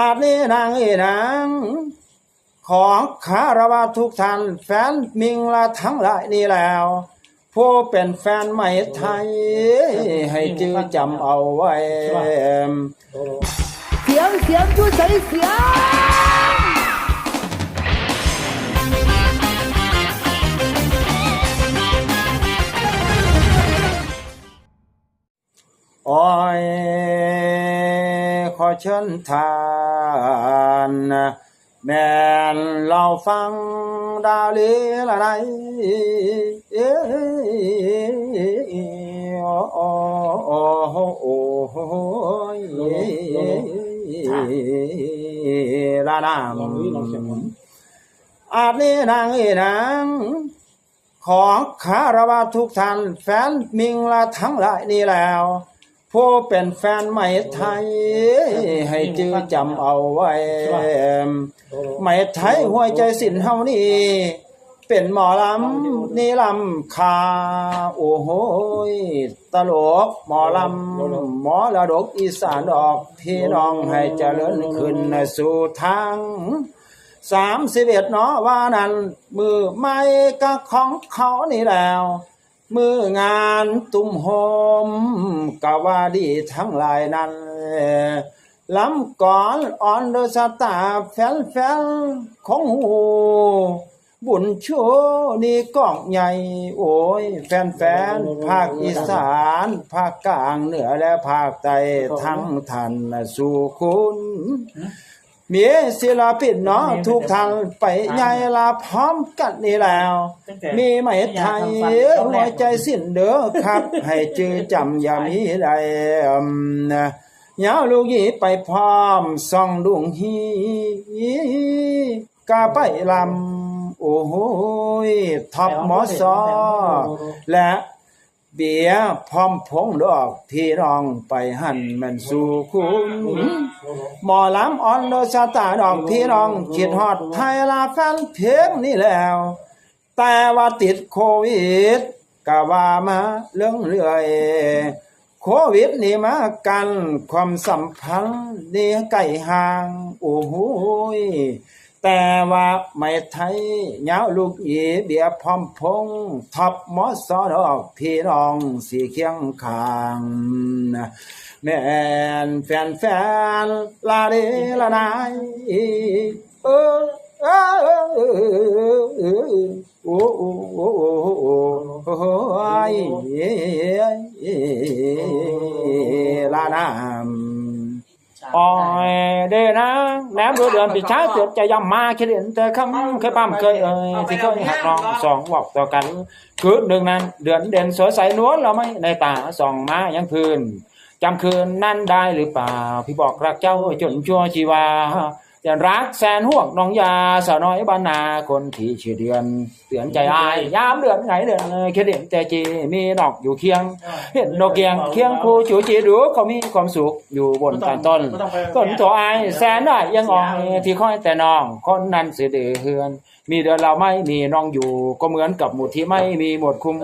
อาจนี้นางเอ๋นางขอคารวะทุกท่านแฟนมิงละทั้งหลายนี่แล้ว ผู้เป็นแฟนใหม่ไทย ให้จื้อจำเอาไว้ เสียงเสียงอยู่ใส่เสียงโอ้ยขอเชิญทาานแม่นเราฟังดาวเลีละไรเอ้โอ้โอ้โอ้โอ้ละนามอาจนี้นางเอ๋นางขอคารวะทุกท่านแฟนมิงละทั้งหลายนี่แล้ว ผู้เป็นแฟนใหม่ไทย ให้จื้อจำเอาไว้ ใหม่ไทยหัวใจสินเฮานี่ เป็นหมอลำนี่ลำคาโอ้โหยตลกหมอลำหมอระดกอีสานดอกพี่น้องให้เจริญขึ้นสู่ทางสามสิบเอ็ดเนาะว่านั้นมือไม่ก็ของเขานี่แล้ว มืองานตุ้มโฮมกะว่าดีทั้งหลายนั้นลำก่อนอ่อนโดยสตาแฟนแฟนของหูบุญโชนี่ก้องใหญ่ โอ้ย แฟนแฟนภาคอีสาน ภาคกลางเหนือและภาคใต้ทั้งทันสู่คุณ มีศิลปินเนาะทุกทางไปใหญ่ลาพร้อมกันนี่แล้ว มีไหมไทยหัวใจสิ้นเด้อครับ ให้จื้อจำอย่ามีใดอืมนะยาวลูกหยีไปพร้อมส่องดวงฮีกาไปลำโอ้โหยท็อปหมอซอและ เบียร์พร้อมพงดอกพี่น้องไปหันแมันสู่คุณหมอลำอ่อนโดยชะตาดอกพี่น้องคิดฮอดไทยลาแฟนเพลงนี่แล้ว แต่ว่าติดโควิดก็ว่ามาเรื่องเรื่อยโควิดนี่มากันความสัมพันธ์นี่ไก่ห่าง โอ้โหย แต่ว่าไม่ไทยยาลูกอีเบียพร้อมพงท็อปหมอสอดอกพี่น้องสีเคียงขางแม่นแฟนแฟนลาเดลานายเออเออเออเออเออโอ้โอ้โอ้โอ้โอ้โอ้ลานาม ออยเดนะแหนมดูเดือนปีช้าเกิดจะยำมาคิดเห็นแต่คำเคยปั้มเคยเอ่ยที่เคยหักน้องสองบอกต่อกันคือหนึ่งนั้นเดือนเด่นสวยใสนวลเราไม่ในตาส่องมายังคืนจำคืนนั่นได้หรือเปล่า พี่บอกรักเจ้าจนชั่วชีวา จะรักแสนหวกน้องยาสาวน้อยบ้านนาคนที่ชื่อเดือนเตือนใจอายยามเดือนไหนเดือนเลยคิดเห็นแต่จีมีดอกอยู่เคียง เห็นนกเกียงเคียงคู่จูจีดูเขามีความสุขอยู่บนการต้นต้นตัวอายแสนได้ยังอ่อยที่คอยแต่น้องคนนั้นเสือเดือเฮือนมีเดือนเราไม่มีน้องอยู่ก็เหมือนกับหมุดที่ไม่มีหมดคุม